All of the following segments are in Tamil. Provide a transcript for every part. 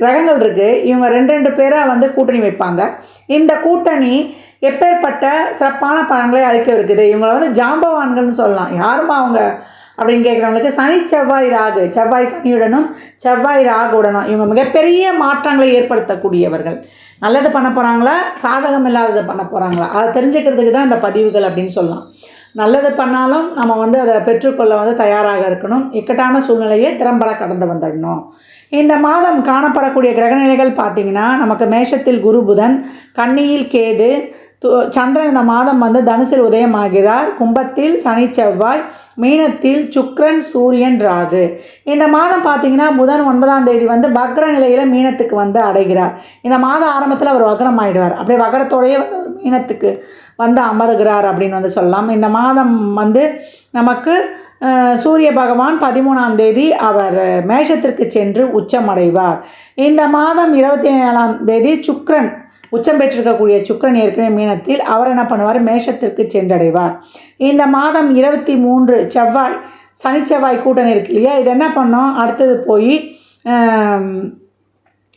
கிரகங்கள் இருக்குது இவங்க ரெண்டு ரெண்டு பேராக வந்து கூட்டணி வைப்பாங்க. இந்த கூட்டணி எப்பேற்பட்ட சிறப்பான பலன்களை அளிக்க இருக்குது? இவங்களை வந்து ஜாம்பவான்கள்னு சொல்லலாம். யாருமா அவங்க? அப்படின்னு கேட்குறவங்களுக்கு சனி செவ்வாய் ராகு. செவ்வாய் சனியுடனும் செவ்வாய் ராகுடனும். இவங்க மிகப்பெரிய மாற்றங்களை ஏற்படுத்தக்கூடியவர்கள். நல்லது பண்ண போகிறாங்களா சாதகம் இல்லாததை பண்ண போகிறாங்களா அதை தெரிஞ்சுக்கிறதுக்கு தான் இந்த பதிவுகள் அப்படின்னு சொல்லலாம். நல்லது பண்ணாலும் நம்ம வந்து அதை பெற்றுக்கொள்ள வந்து தயாராக இருக்கணும். இக்கட்டான சூழ்நிலையை திறம்பட கடந்து வந்துடணும். இந்த மாதம் காணப்படக்கூடிய கிரகநிலைகள் பார்த்திங்கன்னா நமக்கு மேஷத்தில் குரு புதன் கன்னியில் கேது து சந்திரன் இந்த மாதம் வந்து தனுசில் உதயமாகிறார். கும்பத்தில் சனி செவ்வாய் மீனத்தில் சுக்ரன் சூரியன் ராகு. இந்த மாதம் பார்த்தீங்கன்னா புதன் ஒன்பதாம் தேதி வந்து வக்ர நிலையில் மீனத்துக்கு வந்து அடைகிறார். இந்த மாத ஆரம்பத்தில் அவர் வக்ரம் ஆகிடுவார் அப்படியே வக்ரத்தோடையே வந்து ஒரு மீனத்துக்கு வந்து அமருகிறார் அப்படின்னு வந்து சொல்லலாம். இந்த மாதம் வந்து நமக்கு சூரிய பகவான் பதிமூணாம் தேதி அவர் மேஷத்திற்கு சென்று உச்சமடைவார். இந்த மாதம் இருபத்தி ஏழாம் தேதி சுக்ரன் உச்சம் பெற்றிருக்கக்கூடிய சுக்கரன் ஏற்கனவே மீனத்தில் அவர் என்ன பண்ணுவார்? மேஷத்திற்கு சென்றடைவார். இந்த மாதம் இருபத்தி மூன்று செவ்வாய் சனி செவ்வாய் கூட்டணி இருக்கு இல்லையா? இது என்ன பண்ணோம்? அடுத்தது போய்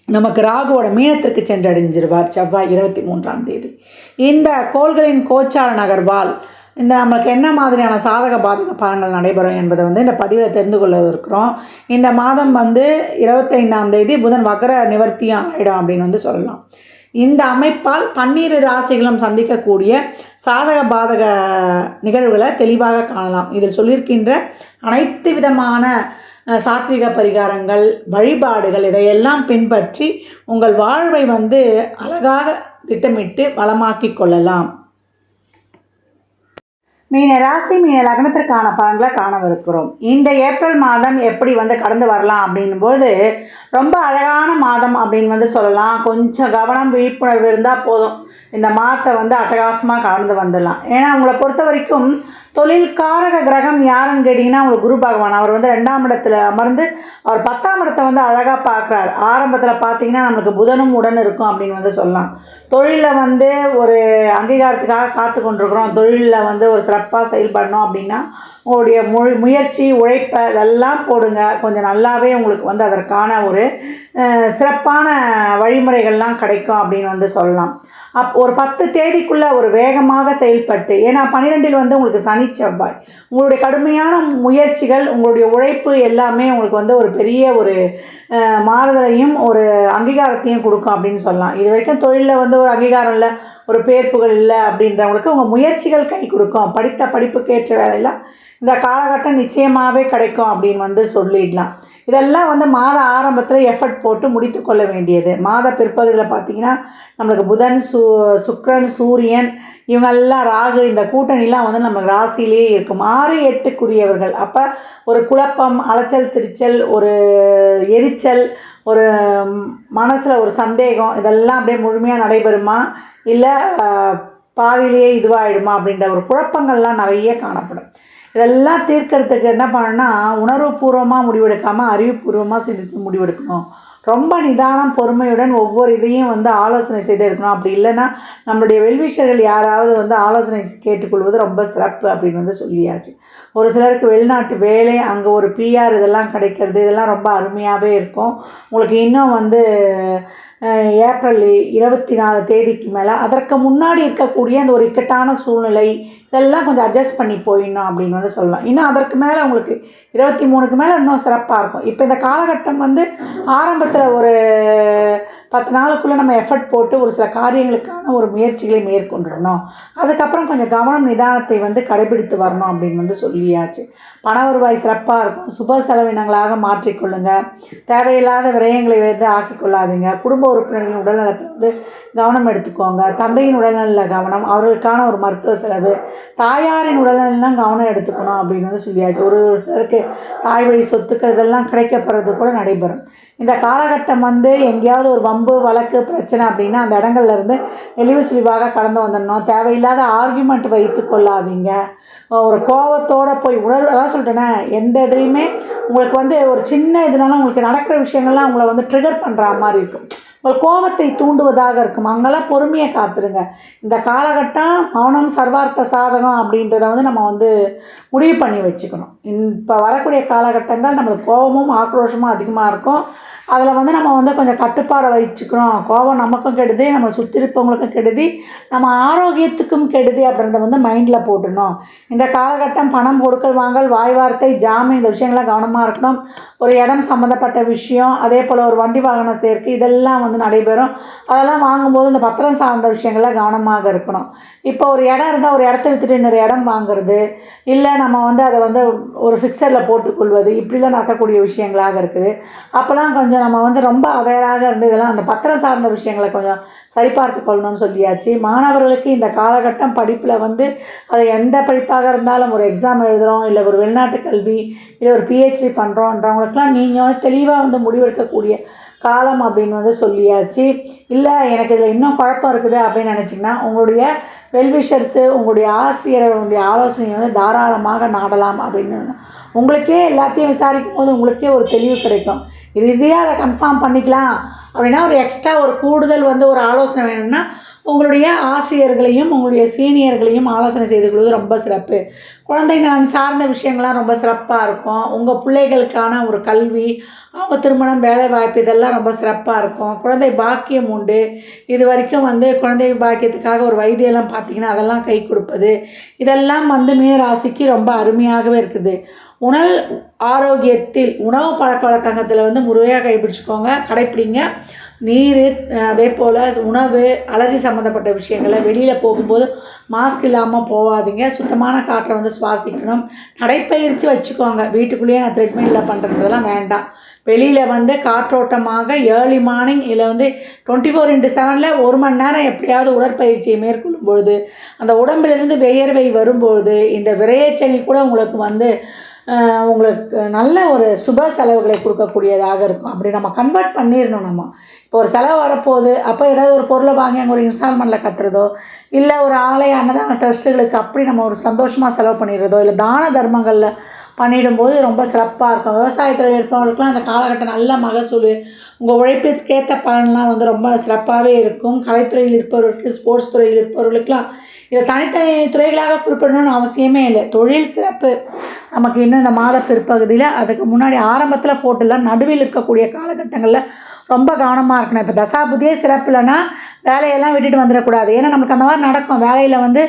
நமக்கு ராகுவோட மீனத்திற்கு சென்றடைஞ்சிருவார் செவ்வாய் இருபத்தி மூன்றாம் தேதி. இந்த கோள்களின் கோச்சார நகர்வால் இந்த நம்மளுக்கு என்ன மாதிரியான சாதக பாதக பலன்கள் நடைபெறும் என்பதை வந்து இந்த பதிவில் தெரிந்து கொள்ள இருக்கிறோம். இந்த மாதம் வந்து இருபத்தைந்தாம் தேதி புதன் வக்கர நிவர்த்தி ஆகிடும் அப்படின்னு வந்து சொல்லலாம். இந்த அமைப்பால் பன்னிரு ராசிகளும் சந்திக்கக்கூடிய சாதக பாதக நிகழ்வுகளை தெளிவாக காணலாம். இதில் சொல்லியிருக்கின்ற அனைத்து விதமான சாத்விக பரிகாரங்கள் வழிபாடுகள் இதையெல்லாம் பின்பற்றி உங்கள் வாழ்வை வந்து அழகாக திட்டமிட்டு வளமாக்கி கொள்ளலாம். மீன ராசி மீன லக்னத்திற்கான பலன்களை காணவிருக்கிறோம். இந்த ஏப்ரல் மாதம் எப்படி வந்து கடந்து வரலாம் அப்படின்போது ரொம்ப அழகான மாதம் அப்படின்னு வந்து சொல்லலாம். கொஞ்சம் கவனம் விழிப்புணர்வு இருந்தால் போதும். இந்த மாதத்தை வந்து அட்டகாசமாக கடந்து வந்துடலாம். ஏன்னா அவங்கள பொறுத்த வரைக்கும் தொழில்காரக கிரகம் யாருன்னு கேட்டிங்கன்னா அவங்களுக்கு குரு பகவான். அவர் வந்து ரெண்டாம் இடத்துல அமர்ந்து அவர் பத்தாம் இடத்தை வந்து அழகாக பார்க்குறார். ஆரம்பத்தில் பார்த்தீங்கன்னா நம்மளுக்கு புதனும் உடன் இருக்கும் அப்படின்னு வந்து சொல்லலாம். தொழிலில் வந்து ஒரு அங்கீகாரத்துக்காக காத்து கொண்டிருக்கிறோம். தொழிலில் வந்து ஒரு சிறப்பாக செயல்படணும் அப்படின்னா உங்களுடைய மு முயற்சி உழைப்பை இதெல்லாம் போடுங்க. கொஞ்சம் நல்லாவே உங்களுக்கு வந்து அதற்கான ஒரு சிறப்பான வழிமுறைகள்லாம் கிடைக்கும் அப்படின்னு வந்து சொல்லலாம். அப் ஒரு பத்து தேதிக்குள்ளே ஒரு வேகமாக செயல்பட்டு ஏன்னா பன்னிரெண்டில் வந்து உங்களுக்கு சனி செவ்வாய். உங்களுடைய கடுமையான முயற்சிகள் உங்களுடைய உழைப்பு எல்லாமே உங்களுக்கு வந்து ஒரு பெரிய ஒரு மாறுதலையும் ஒரு அங்கீகாரத்தையும் கொடுக்கும் அப்படின்னு சொல்லலாம். இது வரைக்கும் தொழிலில் வந்து ஒரு அங்கீகாரம் இல்லை ஒரு பேர்ப்புகள் இல்லை அப்படின்றவங்களுக்கு உங்கள் முயற்சிகள் கை கொடுக்கும். படித்த படிப்புக்கு ஏற்ற வேலையெல்லாம் இந்த காலகட்டம் நிச்சயமாகவே கிடைக்கும் அப்படின்னு வந்து சொல்லிடலாம். இதெல்லாம் வந்து மாத ஆரம்பத்தில் எஃபர்ட் போட்டு முடித்து கொள்ள வேண்டியது. மாத பிற்பகுதியில் பார்த்திங்கன்னா நம்மளுக்கு புதன் சு சுக்ரன் சூரியன் இவங்கெல்லாம் ராகு இந்த கூட்டணிலாம் வந்து நம்ம ராசியிலேயே இருக்கும். ஆறு எட்டுக்குரியவர்கள். அப்போ ஒரு குழப்பம் அலைச்சல் திருச்சல் ஒரு எரிச்சல் ஒரு மனசில் ஒரு சந்தேகம் இதெல்லாம் அப்படியே முழுமையாக நடைபெறுமா? இல்லை பாதியிலேயே இதுவாகிடுமா அப்படின்ற ஒரு குழப்பங்கள்லாம் நிறைய காணப்படும். இதெல்லாம் தீர்க்கறதுக்கு என்ன பண்ணணும்னா உணர்வுபூர்வமாக முடிவெடுக்காமல் அறிவுபூர்வமாக சிந்தித்து முடிவெடுக்கணும். ரொம்ப நிதானம் பொறுமையுடன் ஒவ்வொரு இதையும் வந்து ஆலோசனை செய்து எடுக்கணும். அப்படி இல்லைன்னா நம்மளுடைய வெல்விஷர்கள் யாராவது வந்து ஆலோசனை கேட்டுக்கொள்வது ரொம்ப சிறப்பு அப்படின்னு வந்து சொல்லியாச்சு. ஒரு சிலருக்கு வெளிநாட்டு வேலை அங்கே ஒரு பிஆர் இதெல்லாம் கிடைக்கிறது இதெல்லாம் ரொம்ப அருமையாகவே இருக்கும். உங்களுக்கு இன்னும் வந்து ஏப்ரல் இருபத்தி நாலு தேதிக்கு மேலே அதற்கு முன்னாடி இருக்கக்கூடிய அந்த ஒரு இக்கட்டான சூழ்நிலை இதெல்லாம் கொஞ்சம் அட்ஜஸ்ட் பண்ணி போயிடணும் அப்படின்னு வந்து சொல்லலாம். இன்னும் அதற்கு மேலே உங்களுக்கு இருபத்தி மூணுக்கு மேலே இன்னும் சிறப்பாக இருக்கும். இப்போ இந்த காலகட்டம் வந்து ஆரம்பத்தில் ஒரு பத்து நாளுக்குள்ளே நம்ம எஃபர்ட் போட்டு ஒரு சில காரியங்களுக்கான ஒரு முயற்சிகளை மேற்கொண்டுடணும். அதுக்கப்புறம் கொஞ்சம் கவனம் நிதானத்தை வந்து கடைபிடித்து வரணும் அப்படின்னு வந்து சொல்லியாச்சு. பண வருவாய் சிறப்பாக இருக்கும். சுப செலவினங்களாக மாற்றிக்கொள்ளுங்கள் தேவையில்லாத விரயங்களை வந்து ஆக்கிக்கொள்ளாதீங்க. குடும்ப உறுப்பினர்களின் உடல்நலத்தை வந்து கவனம் எடுத்துக்கோங்க. தந்தையின் உடல்நல கவனம் அவர்களுக்கான ஒரு மருத்துவ செலவு தாயாரின் உடல்நலம் கவனம் எடுத்துக்கணும் அப்படின்னு வந்து சொல்லியாச்சு. ஒரு சிலருக்கு தாய் வழி சொத்துக்கள் இதெல்லாம் கிடைக்கப்படுறது கூட நடைபெறும். இந்த காலகட்டம் வந்து எங்கேயாவது ஒரு வம்பு வழக்கு பிரச்சனை அப்படின்னா அந்த இடங்கள்ல இருந்து நெளிவு சுழிவாக கடந்து வந்துடணும். தேவையில்லாத ஆர்கியூமெண்ட் வைத்து கொள்ளாதீங்க. ஒரு கோபத்தோடு போய் உணர்வு அதாவது சொல்லிட்டேனே எந்த இதுலேயுமே உங்களுக்கு வந்து ஒரு சின்ன இதனால உங்களுக்கு நடக்கிற விஷயங்கள்லாம் உங்களை வந்து ட்ரிகர் பண்ணுற மாதிரி இருக்கும். உங்கள் கோபத்தை தூண்டுவதாக இருக்கும். அங்கெல்லாம் பொறுமையை காத்துருங்க. இந்த காலகட்டம் மௌனம் சர்வார்த்த சாதகம் அப்படின்றத வந்து நம்ம வந்து முடிவு பண்ணி வச்சுக்கணும். இப்போ வரக்கூடிய காலகட்டங்கள் நம்மளுக்கு கோபமும் ஆக்ரோஷமும் அதிகமாக இருக்கும். அதில் வந்து நம்ம வந்து கொஞ்சம் கட்டுப்பாடை வச்சுக்கணும். கோபம் நமக்கும் கெடுதி நம்ம சுற்றி இருப்பவங்களுக்கும் கெடுதி நம்ம ஆரோக்கியத்துக்கும் கெடுதி அப்படின்றத வந்து மைண்டில் போட்டுடணும். இந்த காலகட்டம் பணம் கொடுக்கல் வாங்கல் வாய் வார்த்தை ஜாமீன் இந்த விஷயங்கள்லாம் கவனமாக இருக்கணும். ஒரு இடம் சம்மந்தப்பட்ட விஷயம் அதே போல் ஒரு வண்டி வாகன சேர்க்கை இதெல்லாம் வந்து நடைபெறும். அதெல்லாம் வாங்கும்போது இந்த பத்திரம் சார்ந்த விஷயங்கள்லாம் கவனமாக இருக்கணும். இப்போ ஒரு இடம் இருந்தால் ஒரு இடத்த விற்றுட்டு இன்னொரு இடம் வாங்குறது இல்லை நம்ம வந்து அதை வந்து ஒரு ஃபிக்சரில் போட்டுக்கொள்வது இப்படிலாம் நடக்கக்கூடிய விஷயங்களாக இருக்குது. அப்போல்லாம் கொஞ்சம் நம்ம வந்து ரொம்ப அவேராக இருந்து இதெல்லாம் அந்த பத்திரம் சார்ந்த விஷயங்களை கொஞ்சம் சரிபார்த்து கொள்ளணும்னு சொல்லியாச்சு. மாணவர்களுக்கு இந்த காலகட்டம் படிப்பில் வந்து அது எந்த படிப்பாக இருந்தாலும் ஒரு எக்ஸாம் எழுதுகிறோம் இல்லை ஒரு வெளிநாட்டு கல்வி இல்லை ஒரு பிஹெச்டி பண்ணுறோன்றவங்களுக்குலாம் நீங்கள் வந்து தெளிவாக வந்து முடிவெடுக்கக்கூடிய காலம் அப்படின்னு வந்து சொல்லியாச்சு. இல்லை எனக்கு இதில் இன்னும் குழப்பம் இருக்குது அப்படின்னு நினச்சிங்கன்னா உங்களுடைய வெல்விஷர்ஸு உங்களுடைய ஆசிரியர்களுடைய ஆலோசனையை வந்து தாராளமாக நாடலாம் அப்படின்னு உங்களுக்கே எல்லாத்தையும் விசாரிக்கும் போது உங்களுக்கே ஒரு தெளிவு கிடைக்கும். இது இதையே அதை கன்ஃபார்ம் பண்ணிக்கலாம். அப்படின்னா ஒரு எக்ஸ்ட்ரா ஒரு கூடுதல் வந்து ஒரு ஆலோசனை வேணும்னா உங்களுடைய ஆசிரியர்களையும் உங்களுடைய சீனியர்களையும் ஆலோசனை செய்து கொள்வது ரொம்ப சிறப்பு. குழந்தைகள் சார்ந்த விஷயங்கள்லாம் ரொம்ப சிறப்பாக இருக்கும். உங்கள் பிள்ளைகளுக்கான ஒரு கல்வி அவங்க திருமணம் வேலை வாய்ப்பு இதெல்லாம் ரொம்ப சிறப்பாக இருக்கும். குழந்தை பாக்கியம் உண்டு. இது வரைக்கும் வந்து குழந்தை பாக்கியத்துக்காக ஒரு வைத்தியெல்லாம் பார்த்தீங்கன்னா அதெல்லாம் கை கொடுப்பது இதெல்லாம் வந்து மீனராசிக்கு ரொம்ப அருமையாகவே இருக்குது. உணல் ஆரோக்கியத்தில் உணவு பழக்க வழக்கத்தில் வந்து முறையாக கைப்பிடிச்சுக்கோங்க கடைப்பிடிங்க. நீர் அதே போல் உணவு அலர்ஜி சம்மந்தப்பட்ட விஷயங்களை வெளியில் போகும்போது மாஸ்க் இல்லாமல் போகாதீங்க. சுத்தமான காற்றை வந்து சுவாசிக்கணும். நடைப்பயிற்சி வச்சுக்கோங்க. வீட்டுக்குள்ளேயே நான் த்ரெட்மில்லில் பண்ணுறதெல்லாம் வேண்டாம். வெளியில் வந்து காற்றோட்டமாக ஏர்லி மார்னிங் இல்லை வந்து டுவெண்ட்டி ஃபோர் இன்ட்டு செவனில் ஒரு மணி நேரம் எப்படியாவது உடற்பயிற்சியை மேற்கொள்ளும் பொழுது அந்த உடம்பிலிருந்து வியர்வை வரும்பொழுது இந்த விரையச்சனி கூட உங்களுக்கு வந்து உங்களுக்கு நல்ல ஒரு சுப செலவுகளை கொடுக்கக்கூடியதாக இருக்கும். அப்படி நம்ம கன்வெர்ட் பண்ணிடணும் நம்ம. இப்போ ஒரு செலவு வரப்போகுது அப்போ ஏதாவது ஒரு பொருளை வாங்கி அங்கே ஒரு இன்ஸ்டால்மெண்ட்டில் கட்டுறதோ இல்லை ஒரு ஆலய அன்னதான ட்ரஸ்ட்டுகளுக்கு அப்படி நம்ம ஒரு சந்தோஷமாக செலவு பண்ணிடுறதோ இல்லை தான தர்மங்களில் பண்ணிடும்போது ரொம்ப சிறப்பாக இருக்கும். விவசாயத்தில் இருப்பவங்களுக்குலாம் அந்த காலகட்டம் நல்ல மகசூல். உங்கள் உழைப்பிற்கேற்ற பலன்லாம் வந்து ரொம்ப சிறப்பாகவே இருக்கும். கலைத்துறையில் இருப்பவர்களுக்கு ஸ்போர்ட்ஸ் துறையில் இருப்பவர்களுக்கெலாம் இதை தனித்தனி துறைகளாக குறிப்பிடணும்னு அவசியமே இல்லை. தொழில் சிறப்பு நமக்கு இன்னும் இந்த மாத பிற்பகுதியில் அதுக்கு முன்னாடி ஆரம்பத்தில் ஃபோட்டோலாம் நடுவில் இருக்கக்கூடிய காலகட்டங்களில் ரொம்ப கவனமாக இருக்கணும். இப்போ தசாபுதியே சிறப்பு இல்லைன்னா வேலையெல்லாம் விட்டுட்டு வந்துடக்கூடாது. ஏன்னா நமக்கு அந்த மாதிரி நடக்கும். வேலையில் வந்து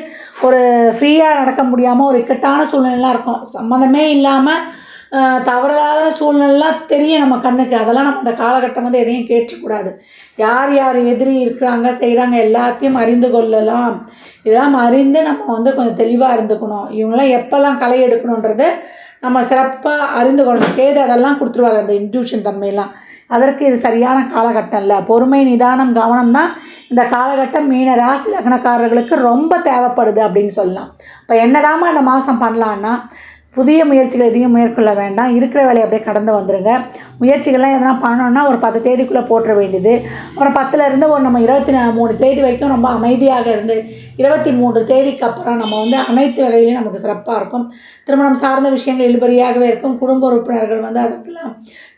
ஒரு ஃப்ரீயாக நடக்க முடியாமல் ஒரு இக்கட்டான சூழ்நிலைலாம் இருக்கும். சம்மந்தமே இல்லாமல் தவறாத சூழ்நிலாம் தெரியும் நம்ம கண்ணுக்கு. அதெல்லாம் நம்ம இந்த காலகட்டம் வந்து எதையும் கேட்டுக்கூடாது யார் யார் எதிரி இருக்கிறாங்க செய்கிறாங்க எல்லாத்தையும் அறிந்து கொள்ளலாம். இதெல்லாம் அறிந்து நம்ம வந்து கொஞ்சம் தெளிவாக இருந்துக்கணும். இவங்களாம் எப்போல்லாம் களை எடுக்கணுன்றது நம்ம சிறப்பாக அறிந்து கொள்ளணும். கேது அதெல்லாம் கொடுத்துருவாரு அந்த இன்ட்யூஷன் தன்மையெல்லாம். அதற்கு இது சரியான காலகட்டம் இல்லை. பொறுமை நிதானம் கவனம் தான் இந்த காலகட்டம் மீன ராசி லக்னக்காரர்களுக்கு ரொம்ப தேவைப்படுது அப்படின்னு சொல்லலாம். இப்போ என்னதாம்மா இந்த மாதம் பண்ணலான்னா புதிய முயற்சிகள் எதையும் மேற்கொள்ள வேண்டாம். இருக்கிற வேலையை அப்படியே கடந்து வந்துடுங்க முயற்சிகள்லாம் எதனா பண்ணணும்னா ஒரு பத்து தேதிக்குள்ளே போட்டுற வேண்டியது. அப்புறம் பத்துலேருந்து ஒரு நம்ம இருபத்தி மூணு தேதி வரைக்கும் ரொம்ப அமைதியாக இருந்து இருபத்தி மூன்று தேதிக்கு அப்புறம் நம்ம வந்து அனைத்து வகையிலையும் நமக்கு சிறப்பாக இருக்கும். திருமணம் சார்ந்த விஷயங்கள் இழுபறியாகவே இருக்கும். குடும்ப உறுப்பினர்கள் வந்து அதுக்கெல்லாம்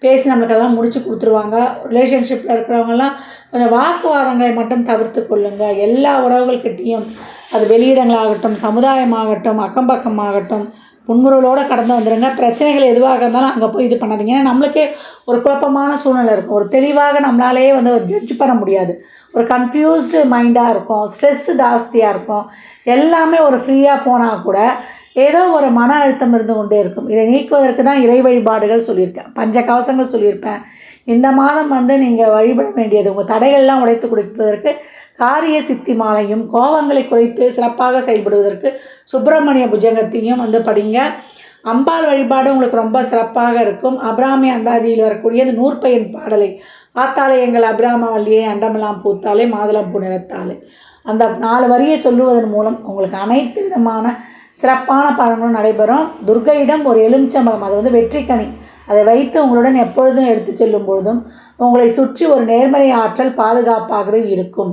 பேசி நம்மளுக்கு அதெல்லாம் முடிச்சு கொடுத்துருவாங்க. ரிலேஷன்ஷிப்பில் இருக்கிறவங்கலாம் கொஞ்சம் வாக்குவாதங்களை மட்டும் தவிர்த்து கொள்ளுங்கள் எல்லா உறவுகள்கிட்டையும் அது வெளியிடங்களாகட்டும் சமுதாயமாகட்டும் அக்கம் பக்கமாகட்டும் புன்முறுவலோடு கடந்து வந்துடுங்க பிரச்சனைகள் எதுவாக இருந்தாலும் அங்கே போய் இது பண்ணாதீங்க. ஏன்னா நம்மளுக்கே ஒரு குழப்பமான சூழ்நிலை இருக்கும். ஒரு தெளிவாக நம்மளாலேயே வந்து ஒரு ஜட்ஜ் பண்ண முடியாது. ஒரு கன்ஃபியூஸ்டு மைண்டாக இருக்கும். ஸ்ட்ரெஸ்ஸு ஜாஸ்தியாக இருக்கும். எல்லாமே ஒரு ஃப்ரீயாக போனால் கூட ஏதோ ஒரு மன அழுத்தம் இருந்து கொண்டே இருக்கும். இதை நீக்குவதற்கு தான் இறை வழிபாடுகள் சொல்லியிருக்கேன். பஞ்ச கவசங்கள் சொல்லியிருப்பேன். இந்த மாதம் வந்து நீங்கள் வழிபட வேண்டியது உங்கள் தடைகள்லாம் உடைத்து கொடுப்பதற்கு காரிய சித்தி மாலையும் கோபங்களை குறைத்து சிறப்பாக செயல்படுவதற்கு சுப்பிரமணிய புஜங்கத்தையும் வந்து படிங்க. அம்பாள் வழிபாடு உங்களுக்கு ரொம்ப சிறப்பாக இருக்கும். அபிராமி அந்தாதியில் வரக்கூடிய அந்த நூற்பயன் பாடலை ஆத்தாலே எங்கள் அபிராம வள்ளியை அண்டமெல்லாம் பூத்தாலே மாதுளம் பூ நிறத்தாலே. அந்த நாலு வரியை சொல்லுவதன் மூலம் உங்களுக்கு அனைத்து விதமான சிறப்பான பலன்களும் நடைபெறும். துர்கையிடம் ஒரு எலுமிச்சம்பழம் அது வந்து வெற்றிக்கனி. அதை வைத்து உங்களுடன் எப்பொழுதும் எடுத்து செல்லும் பொழுதும் உங்களை சுற்றி ஒரு நேர்மறை ஆற்றல் பாதுகாப்பாகவே இருக்கும்.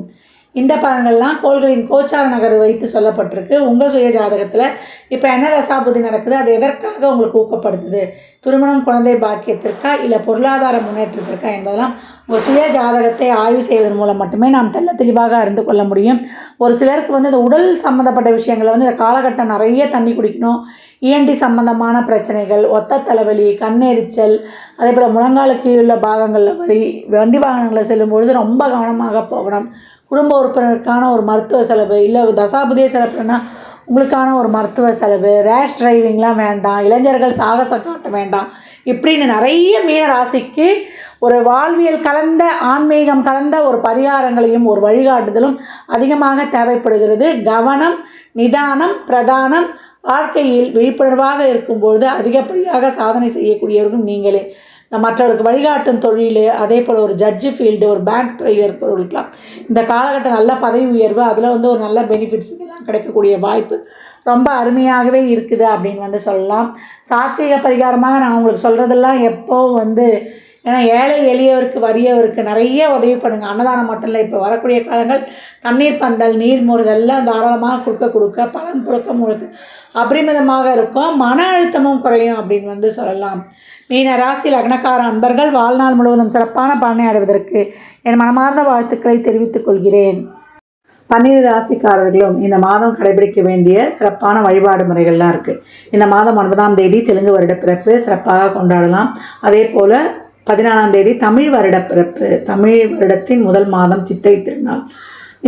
இந்த பலன்கள்லாம் கோள்களின் கோச்சார நகர் வைத்து சொல்லப்பட்டிருக்கு. உங்கள் சுய ஜாதகத்தில் இப்போ என்ன தசாபுதி நடக்குது? அது எதற்காக உங்களுக்கு ஊக்கப்படுத்துது? திருமணம் குழந்தை பாக்கியத்திற்கா? இல்லை பொருளாதார முன்னேற்றத்திற்கா? என்பதெல்லாம் உங்கள் சுய ஜாதகத்தை ஆய்வு செய்வதன் மூலம் மட்டுமே நாம் தெல்ல தெளிவாக அறிந்து கொள்ள முடியும். ஒரு சிலருக்கு வந்து இந்த உடல் சம்மந்தப்பட்ட விஷயங்களை வந்து இந்த காலகட்டம் நிறைய தண்ணி குடிக்கணும். இஎன்டி சம்பந்தமான பிரச்சனைகள் ஒத்த தலைவலி கண்ணெரிச்சல் அதே போல் முழங்கால கீழுள்ள பாகங்களில் வலி வண்டி வாகனங்களில் செல்லும்பொழுது ரொம்ப கவனமாக போகணும். குடும்ப உறுப்பினருக்கான ஒரு மருத்துவ செலவு இல்லை தசாபுதிய சிறப்புனா உங்களுக்கான ஒரு மருத்துவ செலவு ரேஷ் டிரைவிங்லாம் வேண்டாம் இளைஞர்கள் சாகசம் காட்ட வேண்டாம். இப்படின்னு நிறைய மீன ராசிக்கு ஒரு வாழ்வியல் கலந்த ஆன்மீகம் கலந்த ஒரு பரிகாரங்களையும் ஒரு வழிகாட்டுதலும் அதிகமாக தேவைப்படுகிறது. கவனம் நிதானம் பிரதானம் வாழ்க்கையில் விழிப்புணர்வாக இருக்கும்பொழுது அதிகப்படியாக சாதனை செய்யக்கூடியவர்கள் நீங்களே. மற்றவருக்கு வழிகாட்டும் தொழில் அதே போல் ஒரு ஜட்ஜு ஃபீல்டு ஒரு பேங்க் துறையில் இருக்கிறவர்களுக்கெல்லாம் இந்த காலகட்டம் நல்ல பதவி உயர்வு அதில் வந்து ஒரு நல்ல பெனிஃபிட்ஸ் இதெல்லாம் கிடைக்கக்கூடிய வாய்ப்பு ரொம்ப அருமையாகவே இருக்குது அப்படின்னு வந்து சொல்லலாம். சாத்வீக பரிகாரமாக நான் உங்களுக்கு சொல்கிறதெல்லாம் எப்போ வந்து ஏன்னா ஏழை எளியவருக்கு வறியவருக்கு நிறைய உதவி பண்ணுங்கள் அன்னதானம் மட்டும் இல்லை இப்போ வரக்கூடிய காலங்கள் தண்ணீர் பந்தல் நீர் எல்லாம் தாராளமாக கொடுக்க கொடுக்க பழம் புழக்க முழுக்க அபரிமிதமாக இருக்கும். மன அழுத்தமும் குறையும் அப்படின்னு வந்து சொல்லலாம். மீன ராசி லக்னக்கார அன்பர்கள் வாழ்நாள் முழுவதும் சிறப்பான பலனை அடைவதற்கு என் மனமார்ந்த வாழ்த்துக்களை தெரிவித்துக் கொள்கிறேன். பன்னிரு ராசிக்காரர்களும் இந்த மாதம் கடைபிடிக்க வேண்டிய சிறப்பான வழிபாடு முறைகள்லாம் இருக்குது இந்த மாதம் ஒன்பதாம் தேதி தெலுங்கு வருட பிறப்பு சிறப்பாக கொண்டாடலாம். அதே போல் பதினாலாம் தேதி தமிழ் வருட பிறப்பு தமிழ் வருடத்தின் முதல் மாதம் சித்தை திருநாள்.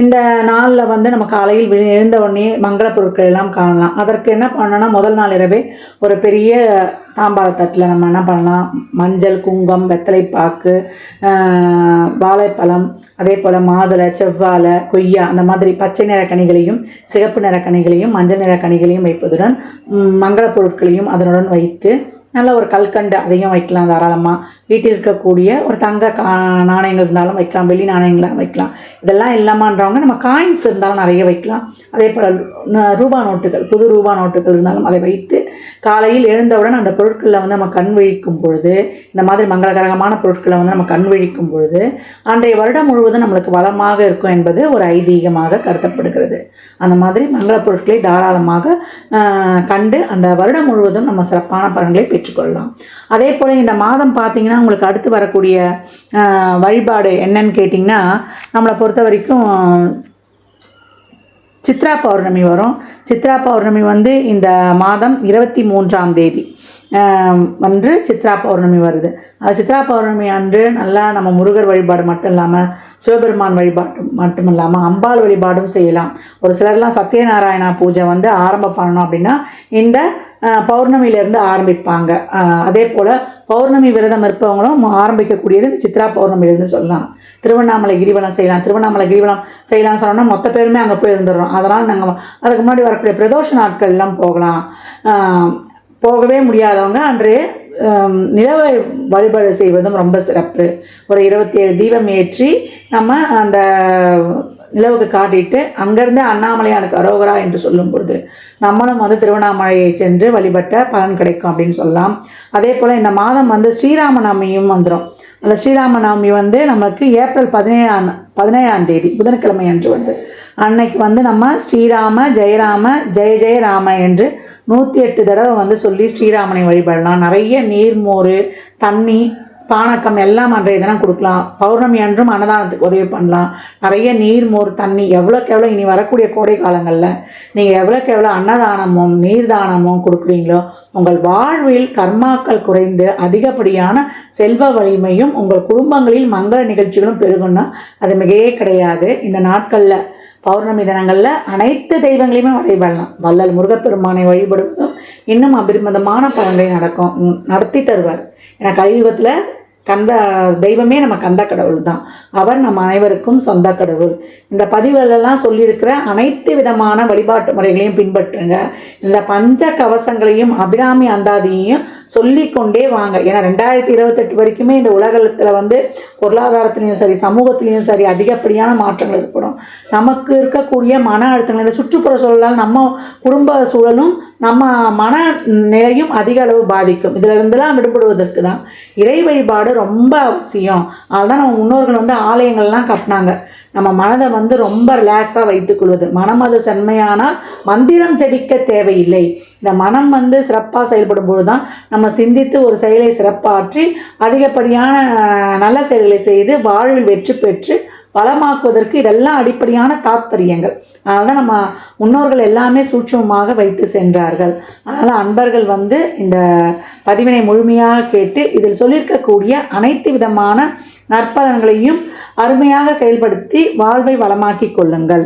இந்த நாளில் வந்து நம்ம காலையில் விழு எழுந்த உடனே மங்கள பொருட்கள் எல்லாம் காணலாம். அதற்கு என்ன பண்ணணும்னா முதல் நாள் இரவே ஒரு பெரிய தாம்பாள தட்டில் நம்ம என்ன பண்ணலாம்? மஞ்சள் குங்கம் வெத்தலைப்பாக்கு வாழைப்பழம் அதே போல் மாதுளை செவ்வாழை கொய்யா அந்த மாதிரி பச்சை நிற கனிகளையும் சிகப்பு நிற கனிகளையும் மஞ்சள் நிற கனிகளையும் வைப்பதுடன் மங்கள பொருட்களையும் அதனுடன் வைத்து நல்ல ஒரு கல்கண்டு அதையும் வைக்கலாம் தாராளமாக வீட்டில் இருக்கக்கூடிய ஒரு தங்க கா நாணயங்கள் இருந்தாலும் வைக்கலாம் வெள்ளி நாணயங்களாக வைக்கலாம். இதெல்லாம் இல்லாமன்றவங்க நம்ம காயின்ஸ் இருந்தாலும் நிறைய வைக்கலாம். அதே போல் ரூபா நோட்டுகள் புது ரூபா நோட்டுகள் இருந்தாலும் அதை வைத்து காலையில் எழுந்தவுடன் அந்த பொருட்களில் வந்து நம்ம கண் விழிக்கும் பொழுது இந்த மாதிரி மங்களகரகமான பொருட்களை வந்து நம்ம கண் விழிக்கும் பொழுது அன்றைய வருடம் முழுவதும் நம்மளுக்கு வளமாக இருக்கும் என்பது ஒரு ஐதீகமாக கருதப்படுகிறது. அந்த மாதிரி மங்கள பொருட்களை தாராளமாக கண்டு அந்த வருடம் முழுவதும் நம்ம சிறப்பான பலன்களை பெற்றுக்கொள்ளலாம் அதே போல் இந்த மாதம் பார்த்தீங்கன்னா உங்களுக்கு அடுத்து வரக்கூடிய ஆஹ், வழிபாடு என்னன்னு கேட்டிங்கன்னா நம்மளை பொறுத்த வரைக்கும் சித்ரா பௌர்ணமி வரும். சித்ரா பௌர்ணமி வந்து இந்த மாதம் இருபத்தி மூன்றாம் தேதி. அன்று சித்ரா பௌர்ணமி வருது. அது சித்ரா பௌர்ணமி அன்று நல்லா நம்ம முருகர் வழிபாடு மட்டும் இல்லாமல் சிவபெருமான் வழிபாடு மட்டும் இல்லாமல் அம்பாள் வழிபாடும் செய்யலாம். ஒரு சிலர்லாம் சத்யநாராயணா பூஜை வந்து ஆரம்பம் பண்ணணும் அப்படின்னா இந்த பௌர்ணமியிலேருந்து ஆரம்பிப்பாங்க. அதே போல் பௌர்ணமி விரதம் இருப்பவங்களும் ஆரம்பிக்கக்கூடியது இந்த சித்ரா பௌர்ணமியிலேருந்து சொல்லலாம். திருவண்ணாமலை கிரிவலம் செய்யலாம். திருவண்ணாமலை கிரிவலம் செய்யலாம்னு சொன்னோம்னா மொத்த பேருமே அங்கே போய் இருந்துடுறோம். அதனால் நாங்கள் அதுக்கு முன்னாடி வரக்கூடிய பிரதோஷ நாட்கள்லாம் போகலாம். போகவே முடியாதவங்க அன்று நிலவை வழிபாடு செய்வதும் ரொம்ப சிறப்பு. ஒரு இருபத்தி ஏழு தீபம் ஏற்றி நம்ம அந்த நிலவுக்கு காட்டிட்டு அங்கேருந்து அண்ணாமலையானுக்கு அரோகரா என்று சொல்லும் பொழுது நம்மளும் வந்து திருவண்ணாமலையை சென்று வழிபட்ட பலன் கிடைக்கும் அப்படின்னு சொல்லலாம். அதே போல் இந்த மாதம் வந்து ஸ்ரீராம நவமியும் வந்துடும் அந்த ஸ்ரீராம நவமி வந்து நமக்கு ஏப்ரல் பதினேழாம் பதினேழாம் தேதி புதன்கிழமை அன்று வந்து. அன்னைக்கு வந்து நம்ம ஸ்ரீராம ஜெயராம ஜெய ஜெயராம என்று நூற்றி எட்டு தடவை வந்து சொல்லி ஸ்ரீராமனை வழிபடலாம். நிறைய நீர்மோர் தண்ணி பானக்கம் எல்லாம் அன்றைய தினம் கொடுக்கலாம். பௌர்ணமி அன்றும் அன்னதானத்துக்கு உதவி பண்ணலாம். நிறைய நீர் மோர் தண்ணி எவ்வளோக்கு எவ்வளோ இனி வரக்கூடிய கோடை காலங்களில் நீங்கள் எவ்வளோக்கு எவ்வளோ அன்னதானமும் நீர்தானமும் கொடுக்குறீங்களோ உங்கள் வாழ்வில் கர்மாக்கள் குறைந்து அதிகப்படியான செல்வ வலிமையும் உங்கள் குடும்பங்களில் மங்கள நிகழ்ச்சிகளும் பெருகும்னா அது மிகையே கிடையாது. இந்த நாட்களில் பௌர்ணமி தினங்களில் அனைத்து தெய்வங்களையுமே வழிபடலாம். வள்ளல் முருகப்பெருமானை வழிபடுவதும் இன்னும் அபரிமிதமான பலன்களை நடக்கும். நடத்தி தருவார். ஏன்னா கலியுகத்தில் கந்த தெய்வமே நம்ம கந்த கடவுள் தான். அவர் நம் அனைவருக்கும் சொந்த கடவுள். இந்த பதிவுகளெல்லாம் சொல்லியிருக்கிற அனைத்து விதமான வழிபாட்டு முறைகளையும் பின்பற்றுங்க. இந்த பஞ்ச கவசங்களையும் அபிராமி அந்தாதியையும் சொல்லிக்கொண்டே வாங்க. ஏன்னா ரெண்டாயிரத்தி இருபத்தெட்டு வரைக்குமே இந்த உலகத்தில் வந்து பொருளாதாரத்திலையும் சரி சமூகத்துலேயும் சரி அதிகப்படியான மாற்றங்கள் ஏற்படும். நமக்கு இருக்கக்கூடிய மன அழுத்தங்கள் இந்த சுற்றுப்புற சூழலால் நம்ம குடும்ப சூழலும் நம்ம மன நிலையும் அதிக அளவு பாதிக்கும். இதிலிருந்துலாம் விடுபடுவதற்கு தான் இறை வழிபாடு ரொம்ப அவசியம். அதுதான் நம்ம முன்னோர்கள் வந்து ஆலயங்கள்லாம் கட்டினாங்க. நம்ம மனதை வந்து ரொம்ப ரிலாக்ஸாக வைத்துக்கொள்வது மனம் அது செம்மையானால் மந்திரம் செடிக்க தேவையில்லை. இந்த மனம் வந்து சிறப்பாக செயல்படும் பொழுது தான் நம்ம சிந்தித்து ஒரு செயலை சிறப்பாற்றி அதிகப்படியான நல்ல செயல்களை செய்து வாழ்வில் வெற்றி பெற்று வளமாக்குவதற்கு இதெல்லாம் அடிப்படையான தாத்பரியங்கள். அதனால தான் நம்ம முன்னோர்கள் எல்லாமே சூட்சமமாக வைத்து சென்றார்கள். அதனால் அன்பர்கள் வந்து இந்த பதிவினை முழுமையாக கேட்டு இதில் சொல்லியிருக்கக்கூடிய அனைத்து விதமான நற்பலன்களையும் அருமையாக செயல்படுத்தி வாழ்வை வளமாக்கிக் கொள்ளுங்கள்.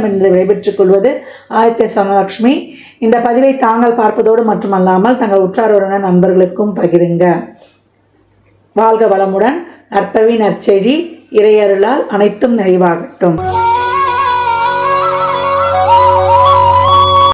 தங்களிடமிருந்து விடைபெற்றுக் கொள்வது ஆதித்ய சொர்ணலட்சுமி இந்த பதிவை தாங்கள் பார்ப்பதோடு மட்டுமல்லாமல் தங்கள் உற்றார் நண்பர்களுக்கும் பகிருங்க. வாழ்க வளமுடன். நற்பவி நற்செய்தி இறையருளால் அனைத்தும் நிறைவாகட்டும்.